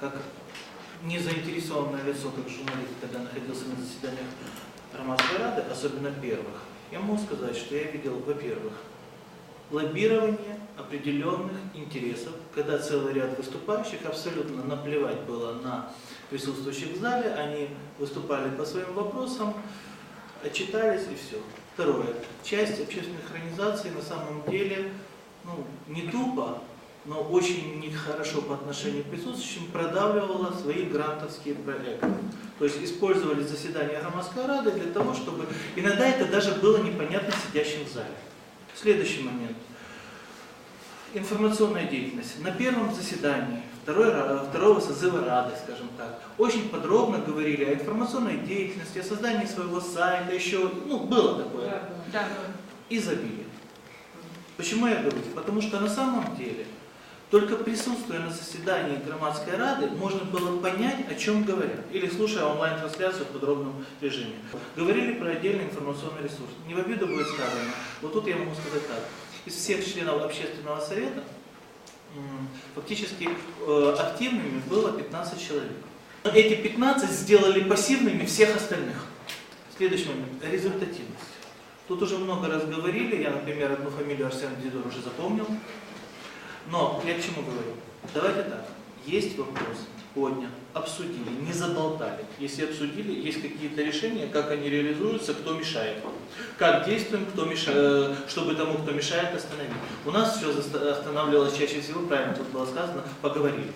как незаинтересованное лицо, как журналист, когда находился на заседаниях Громадской Рады, особенно первых, я могу сказать, что я видел, во-первых, лоббирование определенных интересов, когда целый ряд выступающих абсолютно наплевать было на присутствующих в зале, они выступали по своим вопросам, отчитались и все. Второе. Часть общественных организаций на самом деле ну, не тупо, но очень нехорошо по отношению к присутствующим продавливала свои грантовские проекты. То есть использовали заседания громадской рады для того, чтобы... Иногда это даже было непонятно сидящим в зале. Следующий момент. Информационная деятельность. На первом заседании второй, второго созыва Рады, скажем так, очень подробно говорили о информационной деятельности, о создании своего сайта, еще, ну, было такое Да. и забили. Почему я говорю? Потому что на самом деле, только присутствуя на заседании громадской рады, можно было понять, о чем говорят. Или слушая онлайн-трансляцию в подробном режиме. Говорили про отдельный информационный ресурс. Не в обиду будет сказано. Вот тут я могу сказать так. Из всех членов общественного совета фактически э, активными было 15 человек. Эти 15 сделали пассивными всех остальных. Следующий момент. Результативность. Тут уже много раз говорили, я, например, одну фамилию Арсен Дидор уже запомнил. Но я к чему говорю? Давайте так. Есть вопрос, поднял, обсудили, не заболтали. Если обсудили, есть какие-то решения, как они реализуются, кто мешает. Как действуем, кто мешает, чтобы тому, кто мешает, остановить. У нас все останавливалось чаще всего, правильно тут было сказано, поговорили.